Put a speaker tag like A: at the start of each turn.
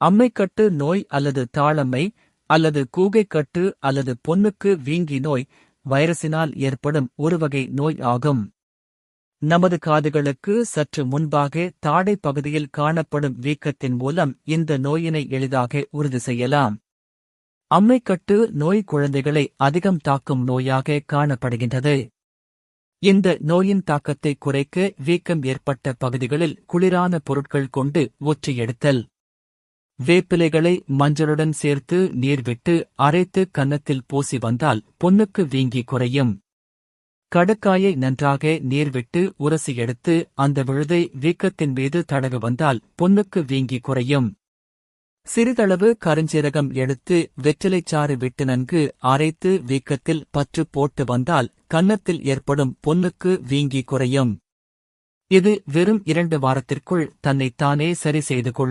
A: அம்மைக்கட்டு நோய் அல்லது தாளம்மை அல்லது கூகைக்கட்டு அல்லது பொன்னுக்கு வீங்கி நோய் வைரசினால் ஏற்படும் ஒருவகை நோய் ஆகும். நமது காதுகளுக்கு சற்று முன்பாக தாடை பகுதியில் காணப்படும் வீக்கத்தின் மூலம் இந்த நோயினை எளிதாக உறுதி செய்யலாம். அம்மைக்கட்டு நோய் குழந்தைகளை அதிகம் தாக்கும் நோயாக காணப்படுகின்றது. இந்த நோயின் தாக்கத்தை குறைக்க வீக்கம் ஏற்பட்ட பகுதிகளில் குளிரான பொருட்கள் கொண்டு ஒற்றி எடுத்தல் வேப்பிலைகளை மஞ்சளுடன் சேர்த்து நீர் விட்டு அரைத்து கன்னத்தில் பூசி வந்தால் பொன்னுக்கு வீங்கி குறையும். கடுக்காயை நன்றாக நீர் விட்டு உரசி எடுத்து அந்த விழுதை வீக்கத்தின் மீது தடவி வந்தால் பொன்னுக்கு வீங்கி குறையும். சிறிதளவு கருஞ்சீரகம் எடுத்து வெற்றிலைச்சாறு விட்டு நன்கு அரைத்து வீக்கத்தில் பற்று போட்டு வந்தால் கன்னத்தில் ஏற்படும் பொன்னுக்கு வீங்கி குறையும். இது வெறும் இரண்டு வாரத்திற்குள் தன்னைத்தானே சரி செய்து கொள்ளும்